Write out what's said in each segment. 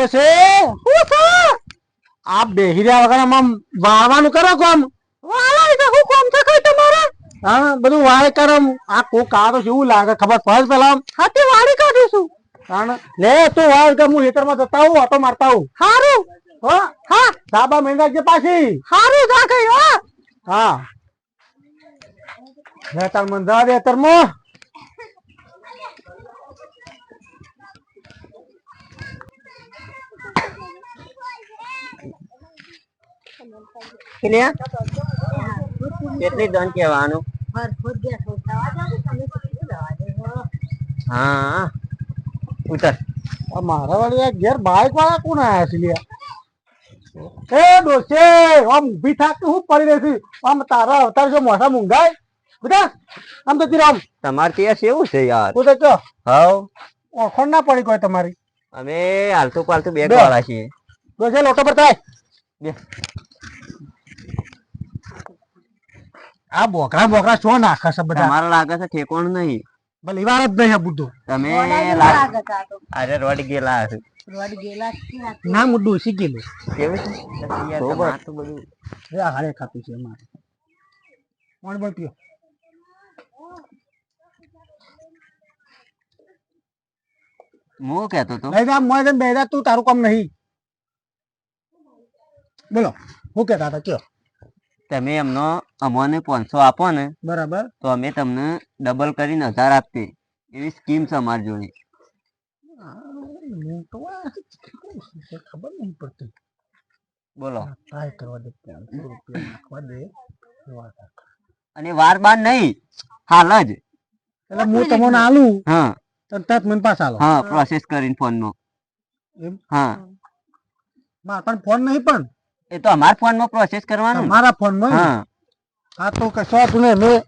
ડોસે શું છે? આ બેહિર્યા વગર આમ વાવાનું કરો કોમ. એટલે શું કોમ છે કઈ તમારા? હા બધું વાળ કરો આ કોક આ તો કેવું લાગે? ખબર પડે પેલા હાથી વાળી કાઢીશું કારણ લે તો વાળ કે હું ખેતરમાં જતા હું ઓટો મારતા હું સારું હો? હા. ધાબા મેંદા કે પાછી. સારું જા કઈ હા. હા. તાર મંદા જા દે તાર મો કેટલી દન કહેવાનું? હા. ઉતર. મારા વાળી ઘેર બાઈક વાળા કોણ આયા છે લ્યા? એ ડોસે આમ ઊભી થાક હું પડી રહી છું. આમ તારા અવતાર જો મોઢા બધા? આમ તો તીરામ તમારે ત્યાં એવું છે યાર? તું તો કયો હવ. ઓળખણ ના પડી કોઈ તમારી. અમે હાલતું પાલતું બેગ બે. વાળા છીએ. ડોસે લોટો પર થાય બે. આ બોકરા બોકરા શું નાખે છે બધા? તમારે લાગે છે ઠેકોણ નહીં. ભલે વાર જ નહીં બુદ્ધો. તમે અરે રોડ ના કેવું છે? યાર, તો બધું આ હારે ખાતું છે મારે કોણ બોલ પીઓ હું કહેતો તો લઈ જા મોય તું તારું કામ નહીં. બોલો હું કહેતા હતા કયો? તમે એમનો અમોને પાંચસો આપો ને બરાબર. તો અમે તમને ડબલ કરીને હજાર આપીએ. એવી સ્કીમ છે અમારી જોડે. ખબર નહીં પડતી. બોલો. ટ્રાય કરવા દે પાંચસો રૂપિયા નાખવા દે અને વાર બાર નહીં હાલ જ. એટલે હું તમને આલું હા. તરત મને પાછા આલો. હા પ્રોસેસ કરીને ફોનમાં એમ? હા. મારા પણ ફોન નહીં પણ. એ તો અમારા ફોનમાં પ્રોસેસ કરવાનું ને. મારા ફોનમાં હા. હા તો કશો હતું ને મેં.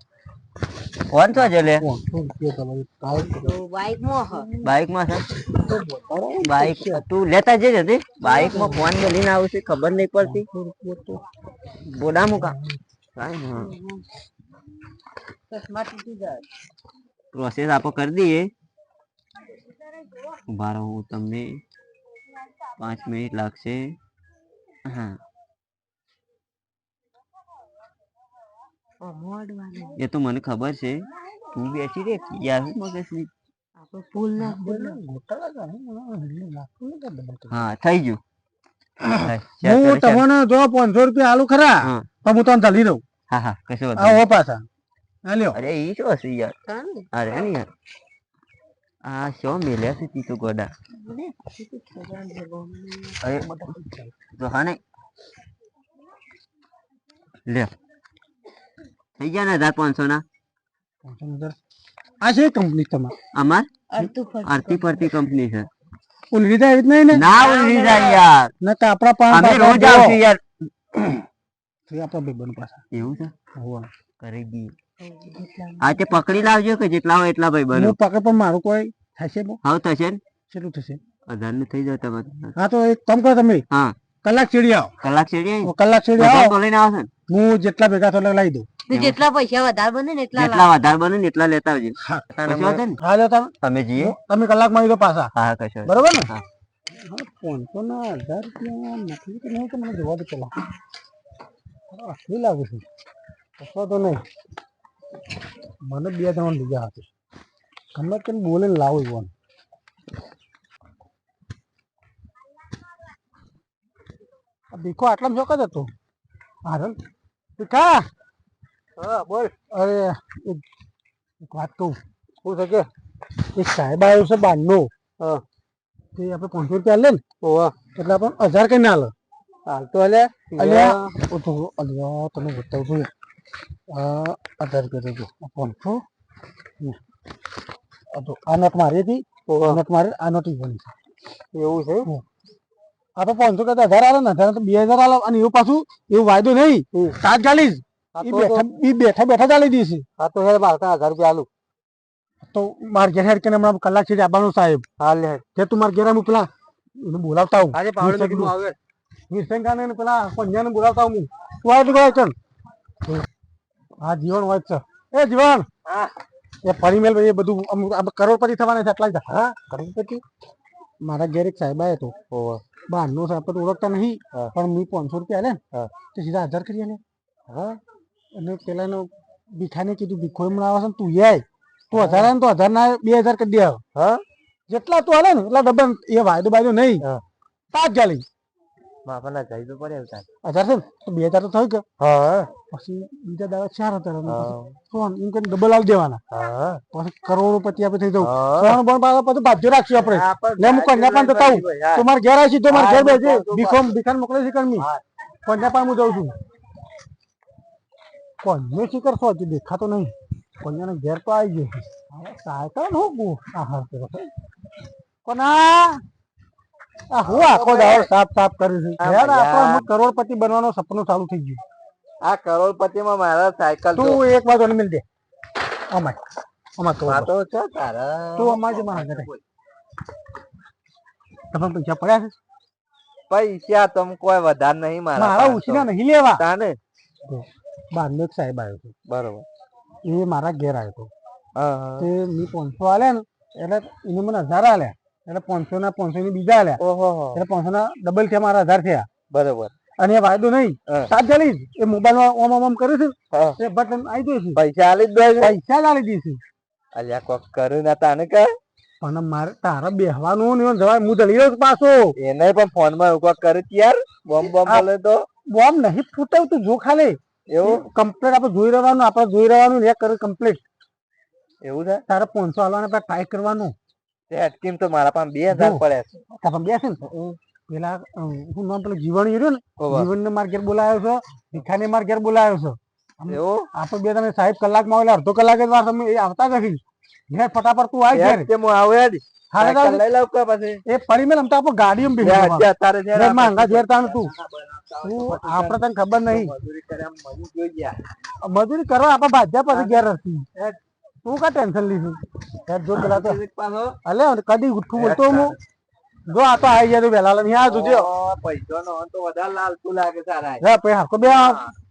ફોન તો છે લે પાંચસો રૂપિયા તમારી ટ્રાય બાઇકમાં છે? બાઇક તું લેતા જજે હતી બાઇકમાં ફોન મેલીને આવું છે ખબર નહીં પડતી. બોડા મુકા પ્રોસેસ આપો કરી દઈએ. ઊભા રહો હું તમને પાંચ મિનિટ લાગશે. હા. એ તો મને ખબર છે. તું બેસી રે યાર હું મગજની. હા થઈ ગયું. હું તમને જો પાંચસો રૂપિયા આલુ ખરા હા. તો હું તમને ધલી દઉં. હા હા કશું આવો પાછા. હા અરે ઈ શું હશે યાર? અરે ને યાર. આ શો મેલ્યા છે તીતો ગોડા? અરે તો હા ને લે. થઈ ગયા ને હજાર? પાંચસો ના આ છે કંપની તમારી? અમાર? આરતી ફરતી કંપની છે. ઉલરી જાય નહીં ને? ના ઉલરી જાય યાર. ના તો આપણા પાસે અમે રોજ આવશું યાર. આપણા ભાઈ પાસે એવું છે? હોવા. કરી દી. આ તે પકડી લાવજો કે જેટલા હોય એટલા ભાઈ બનો. હું પકડ પણ મારું કોઈ થશે હવે થશે ને? કેટલું થશે? હજારનું થઈ જાય તમારે. હા તો એક કામ કરો તમે. હા. કલાક ચીડી આવો. કલાક હું કલાક ચીડી બધા આવો. લઈને આવશે ને. હું જેટલા ભેગા થયો લઈ લાવી દઉં. જેટલા પૈસા વધારે બને ને એટલા જેટલા વધારે બને ને એટલા લેતા આવજો. હા. તમે તમે. જઈએ. તમે કલાકમાં આવી દો પાછા. હા હા કશો બરોબર ને? હા. પાંચસો ના હજાર રૂપિયા નકલી તો નહીં તો મને જોવા દે પેલા. અસલી લાગુ છે? તો નહીં. મને બે ત્રણ લીધા હતા ગમે તેમ બોલે લાવો એવો દીકો આટલા ચોક જ હતો. હારલ દીકા હા બોલ. અરે એક વાત કહું. શું છે કે? એક સાહેબ આવ્યો છે બારનો. હા. તે આપણે પાંચસો રૂપિયા લે ને. ઓવા એટલે આપણે હજાર કઈ ના લે હાલ તો અલે અલ્યા અલ્યા તમે બતાવું છું હજાર રૂપિયા દેજો. પાંચસો. આ નોટ મારી હતી. નોટ મારી આ નોટ બની છે. એવું છે? આપણે પાંચસો કરતા હજાર આવે ને હજાર બે હજાર આવે અને એવું પાછું એવું વાયદો નહીં. સાત ચાલીસ બેઠા બેઠા ચાલી દઈશ. હા તો હેર મારતા હજાર રૂપિયા આલુ. તો માર ઘેર હેર કે હમણાં કલાક છે આવવાનું સાહેબ. હા લે. જે તું માર ઘેર આવું પેલા બોલાવતા હું આજે પાવડે કીધું આવે. વિરસંગાને ને પેલા પંજાને બોલાવતા હું. તું આવે તો ચલ. હા જીવન હોય છે એ જીવન. એ ફરી મેલ એ બધું કરોડપતિ થવાના છે એટલા જ. હા કરોડપતિ? મારા ઘેર એક સાહેબ આવ્યો હતો. બહારનો સાહેબ તો ઓળખતા નહીં. પણ મેં પાંચસો રૂપિયા. ને તો સીધા હજાર કરી આલ્યા હા. અને પેલાનો ભીખાને કીધું ભીખો એમ આવે છે તું યાય. તું હજાર આવે ને તો હજાર ના બે હજાર કરી દે હા. જેટલા તું હાલે ને એટલા ડબ્બા એ વાયદો બાયદો નહીં. પાંચ ચાલી માફાના જઈ તો પડે હજાર છે ને તો બે હજાર તો થઈ ગયો. હા. પછી બીજા દાડા ચાર હજાર ત્રણ એમ કરીને ડબલ આવી દેવાના. પછી કરોડોપતિ આપણે થઈ જવું. ત્રણ પણ પાછા બાજુ રાખશું આપણે ને હું કન્યા પણ જતા તો મારે ઘેર આવી તો મારે ઘેર બેસે. બેસી બીખાન મોકલે છે કરમી. કન્યા પણ હું જઉં છું. કોને શીખર કરશો? હજી દેખાતો નહીં. કન્યાને ઘેર તો આવી ગયો સાયકલ હું ગુ આ હા કરો કોના આ? હું આખો દાડો સાફ સાફ કરી છે. કરોડપતિ બનવાનો સપનું ચાલુ થઈ ગયું. આ કરોડપતિ માં મારા સાયકલ તું એક બાજુ મિલ દે અમાય અમાર તો વાતો છે તારા. તું અમાર જ મારા ઘરે તમે પૈસા પડ્યા છે? પૈસા તમ કોઈ વધાર નહીં મારા મારા ઉછીના નહીં લેવા. તાને? બાંધો સાહેબ આવ્યો હતો. બરોબર. એ મારા ઘેર આવ્યો હતો. તે મી પાંચસો આલ્યા ને એટલે એને મને હજાર આલ્યા. એટલે પાંચસો ના પાંચસો ની બીજા આલ્યા. એટલે પાંચસો ના ડબલ થયા મારા હજાર થયા. બરોબર. અને વાયદો નહીં. સાત ચાલીસ એ મોબાઈલમાં ઓમ ઓમ ઓમ કર્યું છે. એ બટન આવી છે. પૈસા આલી દે દો પૈસા જ આલી અલ્યા કોક કર્યું ના તાને કે? પણ મારે તારા બેહવાનું ને જવાય હું જલી રહ્યો પાછો. એને પણ ફોનમાં એવું કોક કર્યું તું યાર બોમ્બ બોમ્બ બોલે તો? બોમ્બ નહીં ફૂટાવ તું જો ખાલી. એવું? કમ્પ્લેટ આપણે જોઈ રહેવાનું આપણે જોઈ રહેવાનું એ કર્યું કમ્પ્લેટ એવું છે? તારે પાંચસો હાલવાના પછી ટ્રાય કરવાનું. તે અટકીમ તો મારા પાસે બે હજાર પડે પડ્યા છે. તારા બેસે ને? પેલા શું નામ પેલું જીવન રહ્યું ને જીવન ને માર ઘેર બોલાયો છે ભીખાને માર ઘેર બોલાયો છે. આપણે બે તમે સાહેબ કલાકમાં આવેલા અડધો કલાક જ વાર તમે આવતા નથી. ઘેર ફટાફટ તું આવી ઘેર. યાર, તે હું આવું યાર. હારે સાયકલ તારે લઈ લઉં કે પછી? એ પડી મેલ અમતા આપણે ગાડીમાં બેસી યાર, જવાનું. અત્યારે તારે જ્યારે ઘેરમાં આપણે હંગા ઘેર તાણ તું. તું આપણે તને ખબર નહીં. મજૂરી કરવા આપડે ભાજ્યા પછી ઘેર તું કા ટેન્શન લીધું? જો? અલે કદી ઉઠું બોલતો હું જો આ તો આવી જાય તું પેલા લઈને. આ જોજો પૈસો નો તો વધારે લાલતું લાગે સારા લે પછી હાકો બે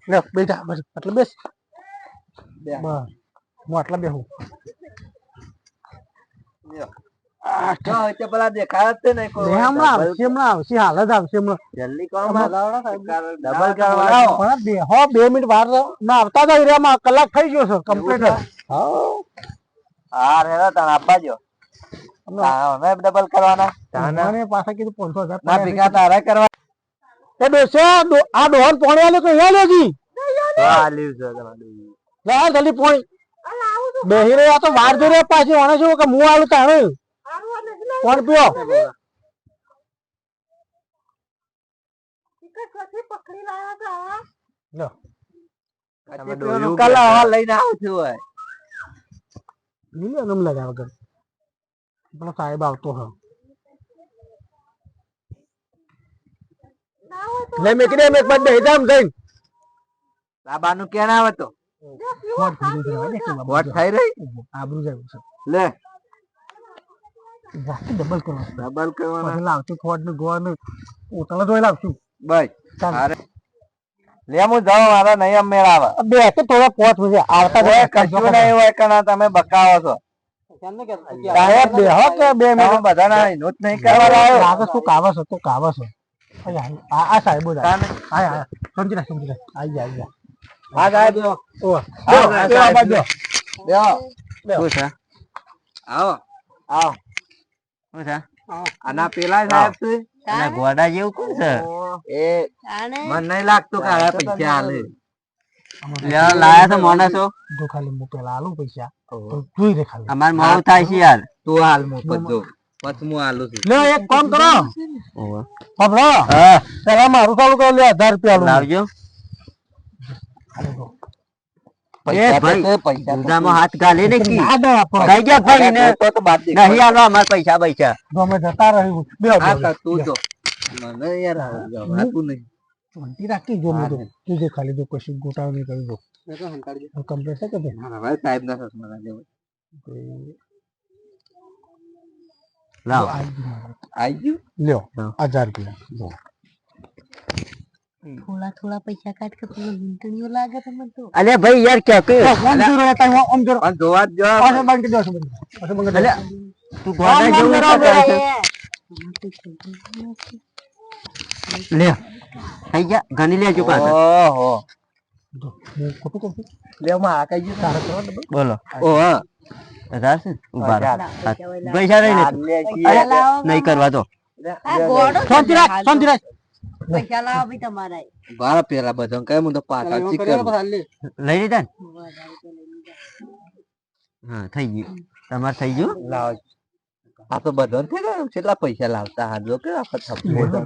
લે બેઠા બસ એટલે બેસ. બે. હું આટલા બેહું. બે મિનિટ વાર ના આવતા કલાક થઈ ગયો છે કમ્પ્લીટ હા રેડો તને આપવા જો અમે ડબલ કરવાના. મને પાછા કીધું પાંચસો હજાર ના ભેગા તારા કરવા. એ બેસો દો- આ ડોહન પોણી આલે તો અહીંયા લેજી. તો આ લીવ છે તમારું. લે આ જલ્દી પોણી. બેહી રહ્યા તો વાર જોઈ રહ્યા પાછી ઓને શું કે હું આલું તાણે? કોણ પીઓ? લો. તમે ડોયું કાલા હવા લઈને આવું છું હોય? લીલે નમ લગા વગર પેલો સાહેબ આવતો હ. લે મેં કીધું એક બાદ બેહી જામ જઈને. બાબાનું કેણ આવે તો? ખોટ થઈ રહી? આબરૂ જાય છે. લે. જાસ્તી ડબલ કરો ડબલ કરવાના પહેલા આવતી ખોટ ને ગોળ ને ઉતલા જોઈ લાવશું. બસ. અરે લે હું જાઉં મારા નહીં મેળ આવે. બે તો થોડા પોચ પછી. આવતા કશું નહીં હોય કણા તમે બકાવો છો. સાહેબ બે હો કે બે મિનિટ બધાના નોટ જ નહીં કરવા લાવ્યો લાગે શું કાવે હતો છે આય. આ આ સાહેબ બોલા. આય આય સમજી લે સમજી લે આઈ જા આઈ જા આ સાહેબ. ઓ સાહેબ, આ બાજુ. બેહો. બેહો. શું છે? આવો. આવો. શું છે? આના પેલા સાહેબ છે? અને ગોડા જેવું કોણ છે? એ? મને નહીં લાગતું કે આ પૈસા આલે. લાયા તો માણસો જો ખાલી હું પેલા આલું પૈસા. જોઈ રે ખાલી. અમાર મોડું થાય છે યાર. તું હાલ મો પજો પછી હું હાલું છું. લે એક કામ કરો. સાંભળો હા. પેલા મારું ચાલુ કરો લે હજાર રૂપિયા આલું લાવજો. પૈસા પૈસા જતા રહ્યું. મને યાર રાખી જો ખાલી જો કશું ગોટાળો નહીં કરી દો. કમ્પ્લેટ છે કે ભાઈ? હવે સાહેબ ના સસમા જેવું લાવ. લાવ આઈ ગયું. લ્યો હજાર રૂપિયા. થોડા થોડા પૈસા કાઢ કે પેલો લૂંટણીઓ લાગે તમને તો. અલે ભાઈ યાર ક્યાં કે ઓમ જોરો રહેતા હોય, ઓમ જોરો. પણ જોવા જો પાછળ બંધ કરી દો, દો. પાછળ બંધ કરી તું ગોડા જેવું કરે છે? લે થઈ ગયા? ગણી લેજો પાછા. ઓહો. હું ખોટું લે માં આ કઈ ગયું? તારે કરવા ડબલ બોલો. ઓ હા. ઊભા પૈસા રહી આ લે લે પૈસા લાવો નહીં કરવા તો લે, આ લે, ગોળો છે શાંતિ રાખ હાલ શાંતિ રાખ. પૈસા લાવો ભઈ તમારા બારા પેલા બધા કઈ હું તો પાછળ લઈ લીધા હા થઈ ગયું. તમારે થઈ ગયું? લાવ. આ તો બધા કેટલા પૈસા લાવતા? હાજો કે પૈસા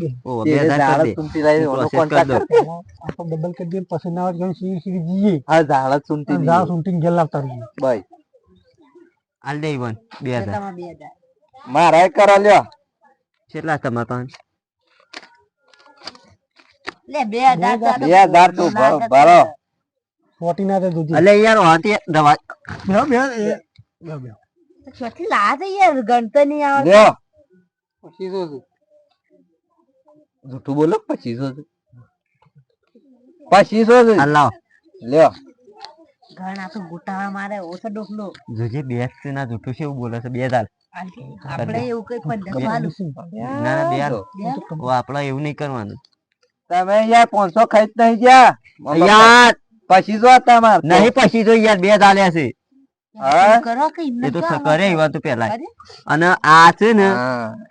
બે. બે ડબલ કરી પછી ના જઈએ. ઝાડ લાવતા રહીએ. ભાઈ દે બે બે મારા કરો લ્યો. કેટલા તમારા લે બે તો બે ભરો ના. અલે યાર દવા. યાર લ્યો. પચીસો જૂઠું બોલો પચીસો છે. પચીસો લાવો લ્યો. ઘણા તો ગોટાળા મારે ઓછો ડોકલો. જોજે બે ના જૂઠું છે એવું બોલે છે બે દાલ આપણે એવું કઈ વાળું ના ના બે હાલ. આપડે એવું નહીં કરવાનું. તમે યાર પાંચસો ખાઈ નહીં ગયા. યાર! પચીસો હતા માર નહીં પછી જો યાર બે ચાલ્યા છે. એ તો કરે એવા તો પેલા. અને આ છે ને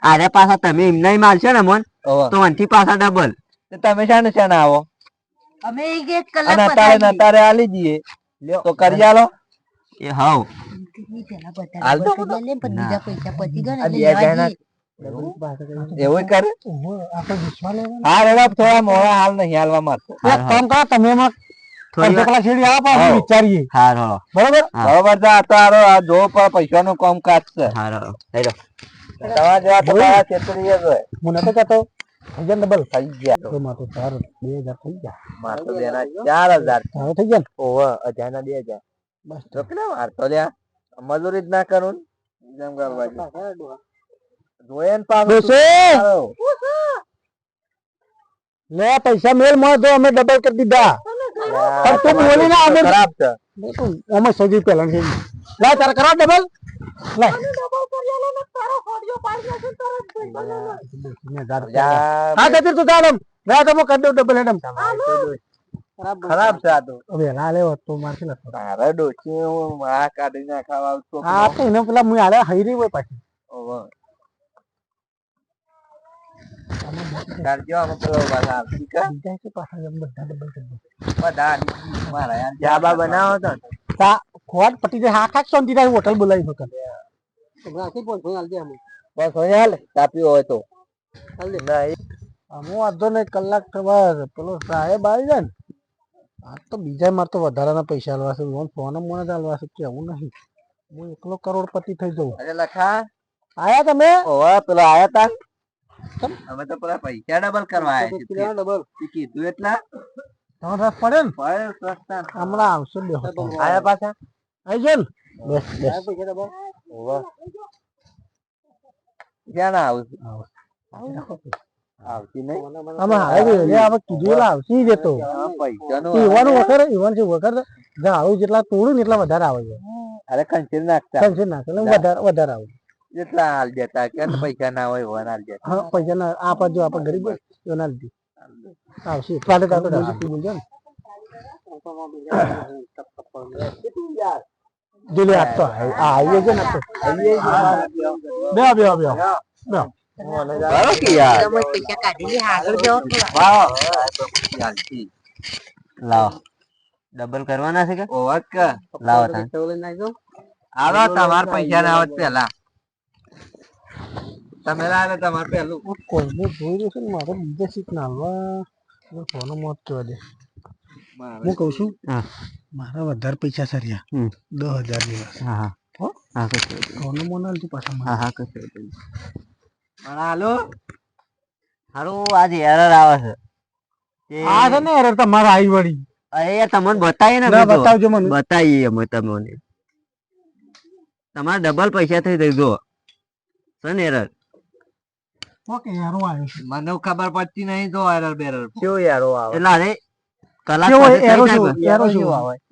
આરે પાછા તમે એમના મારશો ને મન? તો આનથી પાછા ડબલ તમે શાને શાને આવો? અમે એક એક અને તારે. અતારે આલી જઈએ તો કરી આલો. એ હાવ હાલ તો બીજા પૈસા પતી ગયા ને લેવા એવું? કરે. હા રેવા થોડા મોડા હાલ નહીં હાલવા મારતો. કામ કરો તમે અડધો કલાક છેડી આવો પણ વિચારીએ. હાર. હળો બરોબર બરોબર છે આ તો હારો આ જો પણ પૈસાનું કામ છે. હાર. હળો લઈ લો. તમારા જેવા તો છેતરીએ જ હું નતો કહેતો. થઈ ડબલ? થઈ ગયા. તો મારે ચાર બે હજાર થઈ ગયા. મારે તો બેના ચાર હજાર. હવે થઈ ગયા ઓહો હજાર બે હજાર. બસ. તો કેટલા વાર? તો લ્યા મજૂરી જ ના કરું ને. જેમ કરવા જોઈએ. જોઈએ ને પાછું. બેસો. સારું. લે પૈસા મેલ મળે તો અમે ડબલ કરી દીધા. પણ તું બોલી ના અમે ખરાબ છે. અમે સજી પેલા છે લા તારે કરવા ડબલ લા. હા તેથી તું તારમ લે તો હું કરી દઉં ડબલ હેડમ ખરાબ છે આ તો. હવે ના લેવો તો મારથી લખો તારે ડોચી હું આ કાઢી નાખવા આવતો હા તો એને પેલા મુ હાલે હૈરી હોય પાછી. ઓહો. બનાવો તો. તા ખોટ પટી જાય શાંતિ થાય હોટલ બોલાવી શકો. બસ હોય હાલ. તાપ્યું હોય તો. નહીં. અમુ વાંધો નહીં. કલાક ખબર પેલો સાહેબ આવી જાય ને. આ તો બીજા મારે તો વધારાના પૈસા આલવા છે. ફોન મને ચાલવા છે કેવું નહીં. હું એકલો કરોડપતિ થઈ જઉં. અરે લખા. આયા તમે? ઓવા પેલો આયા તા. અમે તો પેલા પૈસા ડબલ કરવા આવ્યા છે ડબલ કીધું એટલા. તમારે રસ પડે ને? પડે હમણાં આવશે બે આયા પાછા? આવી જાય ને. બસ બસ. ઓવા. ક્યાં ના આવું આવતી નહીં. આમાં આવી ગયું લે કીધું આવશે જ તો ઈવાનું વખર ઈવાન છે વખર જ્યાં આવું જેટલા તોડું ને એટલા વધારે આવે છે. અરે નાખતા. વધારે વધારે આવે. જેટલા હાલ જતા કે પૈસા ના હોય વન હાલ જતા હા પૈસા ના આ જો આપણે ગરીબ હોય તો ના લીધી આવશે ચાલે તો આપણે બીજું પી લેજો ને જો લે આ તો આ આવીએ છે ને આ તો બે બે બે બે બરો કે યાર તમે પૈસા કાઢી લે આગળ જાઓ વાહ ચાલતી લાવો ડબલ કરવાના છે કે ઓવા કા લાવો તાન આવો તમાર પૈસા ના આવત પેલા તમે લાવે તમારે પેલું કોઈને જોઈ રહ્યું છે ને મારે બીજા સીટ ના હાલવા ફોનો મોત કહેવા દે હું કહું છું મારા વધારે પૈસા સર્યા દસ હજાર જેવા. હા હા. હા? કશું વાંધો નહીં. ફોનો મોન આલતી પાછા હા હા કશું વાંધો હાલો. હારું આજે એરર આવે છે. આ છે ને error તમારા આવી વળી. અરે તમને બતાવીએ ને. બતાવજો મને. બતાવીએ અમે તમને. તમારા ડબલ પૈસા થઈ જાય જો છે ને યાર આવ્યો મને ખબર પડતી નહીં તો એરર બેરર કેવો યાર આવે? એટલે અરે કલાક.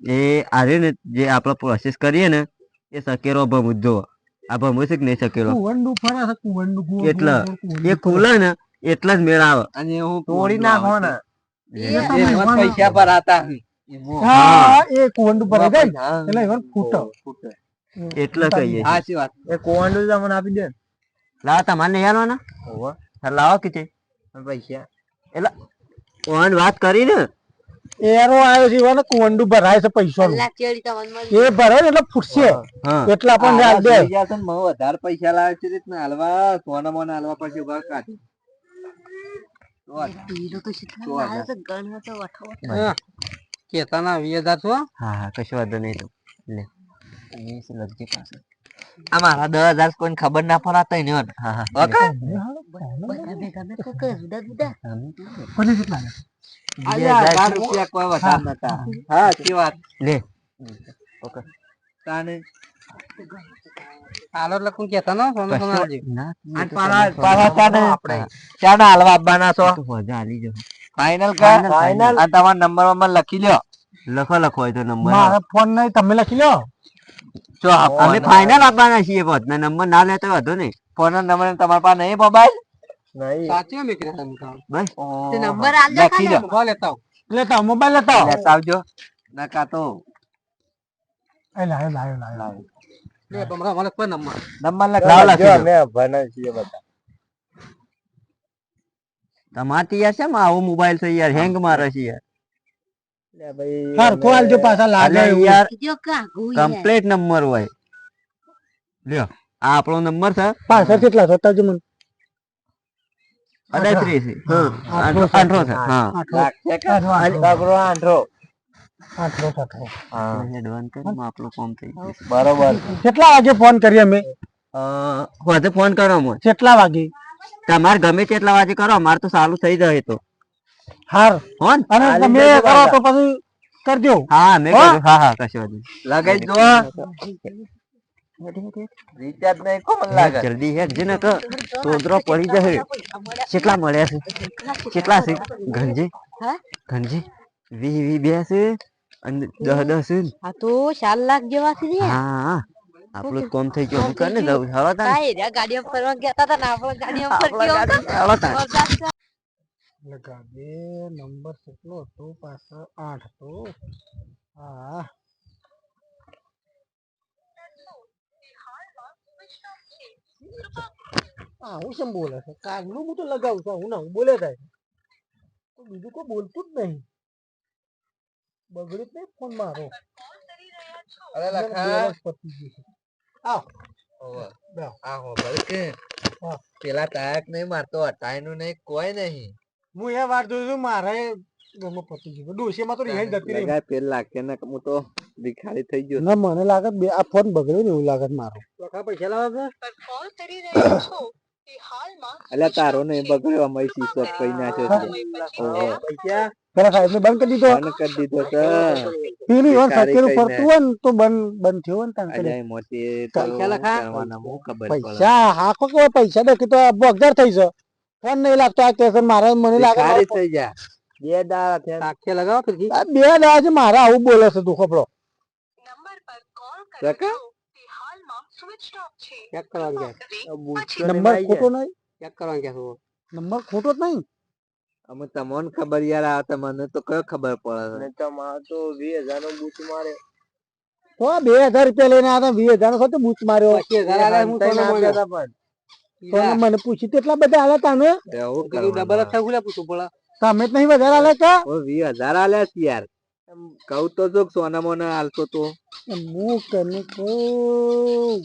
એ આરે ને જે આપણે પ્રોસેસ કરીએ ને એ સકેરો ભમું જ. આ ભમું છે કે નહીં સકેરો ફરે એટલે એ ખુલે ને એટલા જ મેળ આવે અને હું તોડી નાખો ને. પૈસા પર આતા હા, એ એટલે એમાં ફૂટે. એટલે કહીએ. સાચી વાત. એ કોવાંડું તમને આપી દે લાવો તમારે નહીં આલવાના લાવો કે છે પૈસા. એટલે ઓન વાત કરી ને? એરો આવ્યો છે એવા ને ભરાય છે મળી એ ભરાય એટલે ફૂટશે. એટલા પણ હાલ દે વધારે પૈસા લાવે છે રીતના હાલવા. સોના મોના હાલવા પછી ઊભા કાઢી કેતા ના વીસ હજાર છો હા. હા. કશું વાંધો નહીં તો. લે. લગજે પાસે આ મારા દસ હજાર કોઈને ખબર ના પડાતા ને હા હા. ઓકે જુદા જુદા કોને કેટલા હજાર રૂપિયા કોઈ વધારે નતા. હા સાચી વાત. લે. તાને? હાલો એટલે કેતા નો સોનું સોનું ના, એ અને તો પાછા તમે પાછા કરો. ચાને આપણે. ચાના હાલવા આપવાના છો. તો આલી જાઓ. ફાઇનલ કા? Final, final. તમારા નંબરમાં લખી લ્યો. લખો લખો હોય તો નંબર. મારા ફોન નહીં તમે લખી લો જો અમે ફાઇનલ આપવાના છીએ પોતના નંબર ના લેતો વધુ નહીં. ફોન નંબર તમારા પાસે નહીં મોબાઈલ? નહીં. સાચી મેં કીધું બસ. નંબર લેતા લેતા મોબાઈલ લેતા આવો. લેતા આવજો. નકા તો. એ લાયો, લાયો, લાયો. લે, તમારા મને કોઈ નંબર. નંબર લાવો, લખી લો. ભણે છીએ બધા. તમારથી યાર શેમ આવો મોબાઈલ છે યાર હેંગ મારે છે યાર. ભાઈ પાછા લાગે યાર કમ્પ્લીટ નંબર હોય. લ્યો આ આપણો નંબર છે. પાછળ કેટલા છે? બતાવજો મને. અડત્રીસ. આઠરો છે. આઠરો બરોબર. કેટલા વાગે ફોન કરીએ અમે? ફોન કરો કેટલા વાગે? તમારે ગમે તેટલા વાગે કરો અમારે તો સારું થઈ જાય તો. હાર. હોન અને તમે કરો તો પછી કરજો. હા મેં? કર્યું હા હા કશું વાંધો લગાઈ દો. રિચાર્જ નહીં કોણ લાગે. જલ્દી હેડ જે તો સોદરો પડી જશે કેટલા મળ્યા છે? કેટલા છે? ઘનજી ઘનજી વી વી બે છે અને દહ દસ છે આ તો ચાર લાખ જેવા છે હા હા આપણું કોમ થઈ ગયું. હું કોમ દઉં હળો તાન. કાંઈ રે ગાડીઓ ફરવા ગયા હતા ને આપણે ગાડીઓ ગયો હળો બે નંબર કેટલો હતો? પાછળ આઠ હતો હા. હા હું બોલે છે? કાગનું હું તો લગાવું છું હું ના હું બોલે થાય તો બીજું કોઈ બોલતું જ નહીં. બગડ્યું જ નહીં ફોન મારો. અરે લખા. બેહો. આ હોભળ કે હા. પેલા તારક નહીં મારતો હટાયનું નહીં કોઈ નહીં. હું એ વાર જોયું છું મારે ગમે પતી ગયું. ડોશીમાં તો રિહાઈ જતી રહી પેલ લાગે ને હું તો ભિખારી થઈ ગયો ના મને લાગે બે આ ફોન બગડ્યો ને એવું લાગે છે મારો. પૈસા લાવે એટલે તારો ને બગડ્યો અમારી શીશો કઈ નાખ્યો છે. પૈસા પેલા સાહેબ ને બંધ કરી દીધો. બંધ કરી દીધો છે. પેલું ફરતું હોય ને તો બંધ બંધ થયો ને અલ્યા મોટી પૈસા લખા. પડે. પૈસા હાકો કે પૈસા? દેખી તો બોગદાર થઈ છે. ફોન નહીં લાગતો આ કેસર મારે મને લાગે થઈ જા બે દાડા થયા. આખે લગાવો ફિરકી. આ બે દાડા છે મારા આવું બોલે છે તું ને નંબર ખોટો. નહીં? ચેક કરવાનું કે નંબર ખોટો જ નહીં? અમે તમને ખબર યાર આ તો મને તો કયો ખબર પડે તો મારે તો વીસ હજાર નો બૂચ મારે બે હજાર રૂપિયા લઈને આતા વીસ હજાર નો બૂચ માર્યો તો મને પૂછી એટલા બધા આલ્યા તાને ડબલ પૂછવું પડે તમે જ નહીં વધારે આલે કા વી હજાર આલ્યા છે યાર. કઉ કહું તો જો સોના મોના આલતો તો. હું કને કહું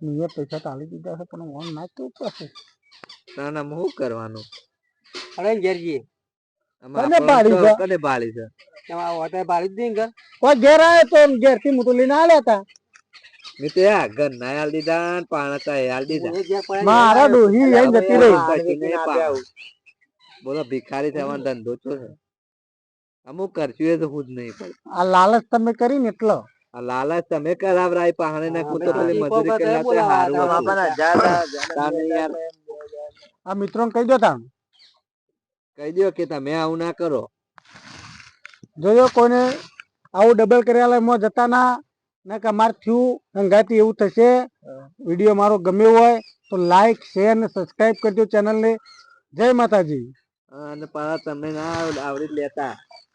મેં પૈસા તાલી દીધા છે પણ ઓન ના કેવું પડશે ના ના હું કરવાનું? અરે ઘેરજી આમાં કને બાળી છે? કને બાળી છે બાળી દે. ઘર. કોઈ ઘેર આવે તો ઘેરથી હું ના લઈને આલ્યા હતા મેં તો યાર ઘર ના હાલ દીધા પાણા તો હાલ દીધા. મારા ડોહી લઈને જતી રહી. કશું નહીં પાવું. બોલો ભિખારી થવાનો ધંધો તો છે. અમુક કરશું એ તો હું જ નહીં પડે. આ લાલચ તમે કરી ને એટલો. આ લાલચ તમે કરાવરાય પહાણે ના કૂતો પેલી મજૂરી કરવા તો હારું યાર. આ મિત્રો કહી દો તમે કહી દો કે તમે આવું ના કરો. જોજો કોઈને આવું ડબલ કર્યા એમાં જતા ના ના કે અમારે થયું હંગાથી એવું થશે, વીડિયો મારો ગમ્યો હોય, તો લાઈક શેર અને સબસ્ક્રાઈબ કરજો ચેનલને જય માતાજી. અને પાછા તમે ના આવડી લેતા.